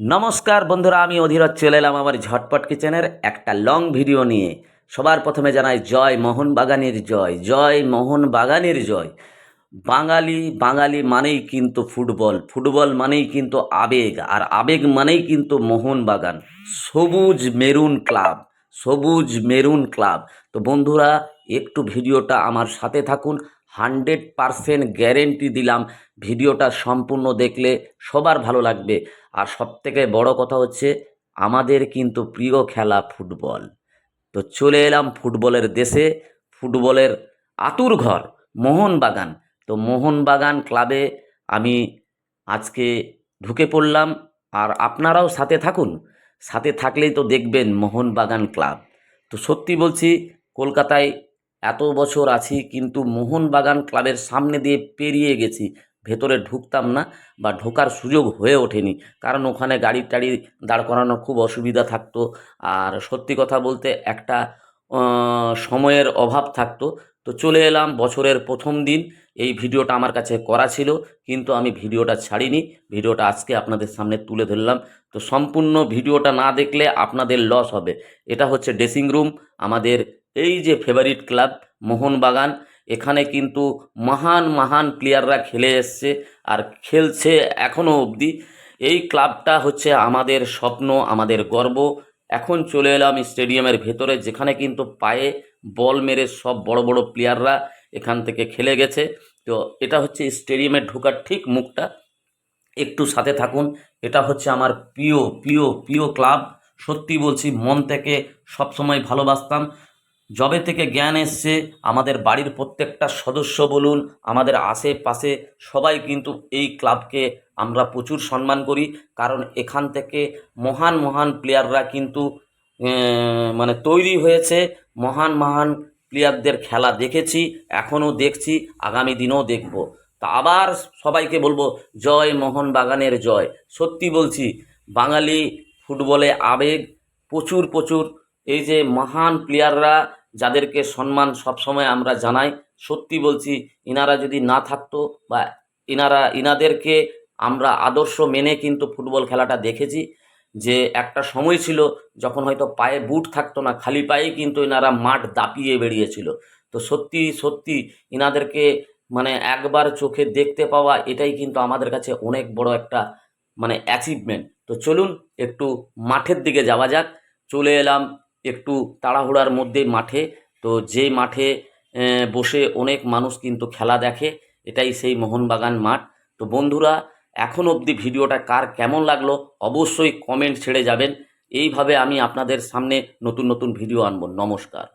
নমস্কার বন্ধুরা, আমি অধীরজ চলে এলাম আমার ঝটপট কিচেনের একটা লং ভিডিও নিয়ে। সবার প্রথমে জানাই জয় মোহন বাগানের জয় জয় মোহন বাগানের জয়। বাঙালি বাঙালি মানেই কিন্তু ফুটবল ফুটবল মানেই কিন্তু আবেগ, আর আবেগ মানেই কিন্তু মোহন বাগান সবুজ মেরুন ক্লাব, সবুজ মেরুন ক্লাব। তো বন্ধুরা একটু ভিডিওটা আমার সাথে থাকুন। হান্ড্রেড পারসেন্ট গ্যারেন্টি দিলাম। ভিডিওটা সম্পূর্ণ দেখলে সবার ভালো লাগবে। আর সবথেকে বড় কথা হচ্ছে, আমাদের কিন্তু প্রিয় খেলা ফুটবল। তো চলে এলাম ফুটবলের দেশে। ফুটবলের আতুর ঘর, মোহনবাগান। তো মোহনবাগান ক্লাবে আমি আজকে ঢুকে পড়লাম। আর আপনারাও সাথে থাকুন। সাথে থাকলেই তো দেখবেন মোহনবাগান ক্লাব। তো সত্যি বলছি, কলকাতায় এত বছর আছি, কিন্তু মোহনবাগান ক্লাবের সামনে দিয়ে পেরিয়ে গেছি। ভেতরে ঢুকতাম না বা ঢোকার সুযোগ হয়ে ওঠেনি। কারণ ওখানে গাড়ি টাড়ি দাঁড় করানোর খুব অসুবিধা থাকতো। আর সত্যি কথা বলতে একটা সময়ের অভাব থাকতো। তো চলে এলাম বছরের প্রথম দিন। এই ভিডিওটা আমার কাছে করা ছিল, কিন্তু আমি ভিডিওটা ছাড়িনি। ভিডিওটা আজকে আপনাদের সামনে তুলে ধরলাম। তো সম্পূর্ণ ভিডিওটা না দেখলে আপনাদের লস হবে। এটা হচ্ছে ড্রেসিং রুম আমাদের এই যে ফেভারিট ক্লাব মোহনবাগান, এখানে কিন্তু মহান মহান প্লেয়াররা খেলে এসছে আর খেলছে এখনও অবধি। এই ক্লাবটা হচ্ছে আমাদের স্বপ্ন, আমাদের গর্ব। এখন চলে এলাম স্টেডিয়ামের ভেতরে, যেখানে কিন্তু পায়ে বল মেরে সব বড় বড় প্লেয়াররা এখান থেকে খেলে গেছে। তো এটা হচ্ছে স্টেডিয়ামে ঢোকার ঠিক মুখটা। একটু সাথে থাকুন, এটা হচ্ছে আমার প্রিয় প্রিয় প্রিয় ক্লাব সত্যি বলছি, মন থেকে সবসময় ভালোবাসতাম। যবে থেকে জ্ঞান এসছে, আমাদের বাড়ির প্রত্যেকটা সদস্য বলুন, আমাদের আশেপাশে সবাই কিন্তু এই ক্লাবকে আমরা প্রচুর সম্মান করি। কারণ এখান থেকে মহান মহান প্লেয়াররা কিন্তু মানে তৈরি হয়েছে। মহান মহান প্লেয়ারদের খেলা দেখেছি, এখনও দেখছি, আগামী দিনেও দেখব। তা আবার সবাইকে বলব, জয় মোহন বাগানের জয়। সত্যি বলছি, বাঙালি ফুটবলে আবেগ প্রচুর প্রচুর। এই যে মহান প্লেয়াররা যাদেরকে সম্মান সবসময় আমরা জানাই, সত্যি বলছি, ইনারা যদি না থাকতো বা ইনারা, ইনাদেরকে আমরা আদর্শ মেনে কিন্তু ফুটবল খেলাটা দেখেছি, যে একটা সময় ছিল যখন হয়তো পায়ে বুট থাকতো না, খালি পায়েই কিন্তু এনারা মাঠ দাপিয়ে বেরিয়েছিল। তো সত্যি সত্যি ইনাদেরকে মানে একবার চোখে দেখতে পাওয়া, এটাই কিন্তু আমাদের কাছে অনেক বড় একটা মানে অ্যাচিভমেন্ট তো চলুন, একটু মাঠের দিকে যাওয়া যাক। চলে এলাম একটু তাড়াহুড়ার মধ্যে মাঠে। তো যে মাঠে বসে অনেক মানুষ কিন্তু খেলা দেখে, এটাই সেই মোহনবাগান মাঠ। তো বন্ধুরা, এখন অবধি ভিডিওটা কার কেমন লাগল অবশ্যই কমেন্ট ছেড়ে যাবেন। এইভাবে আমি আপনাদের সামনে নতুন নতুন ভিডিও আনব। নমস্কার।